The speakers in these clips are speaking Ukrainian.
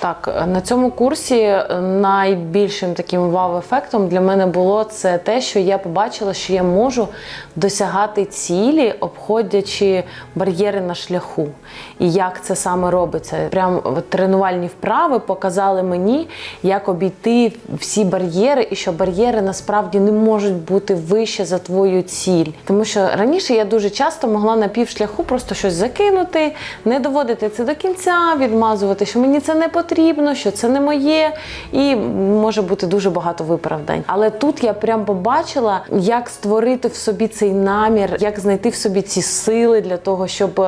Так, на цьому курсі найбільшим таким вау-ефектом для мене було це те, що я побачила, що я можу досягати цілі, обходячи бар'єри на шляху. І як це саме робиться. Прям тренувальні вправи показали мені, як обійти всі бар'єри, і що бар'єри насправді не можуть бути вище за твою ціль. Тому що раніше я дуже часто могла на півшляху просто щось закинути, не доводити це до кінця, відмазувати, що мені це не потрібно, що це не моє, і може бути дуже багато виправдань. Але тут я прям побачила, як створити в собі цей намір, як знайти в собі ці сили для того, щоб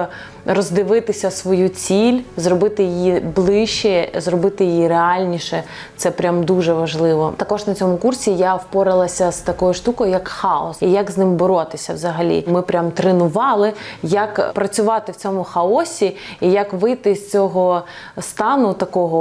роздивитися свою ціль, зробити її ближче, зробити її реальніше. Це прям дуже важливо. Також на цьому курсі я впоралася з такою штукою, як хаос, і як з ним боротися взагалі. Ми прям тренували, як працювати в цьому хаосі, і як вийти з цього стану такого,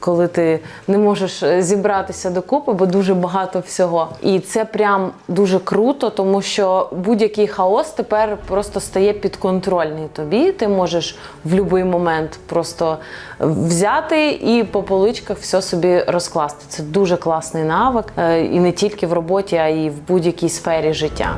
коли ти не можеш зібратися докупи, бо дуже багато всього. І це прям дуже круто, тому що будь-який хаос тепер просто стає підконтрольний тобі. Ти можеш в будь-який момент просто взяти і по поличках все собі розкласти. Це дуже класний навик, е, і не тільки в роботі, а й в будь-якій сфері життя.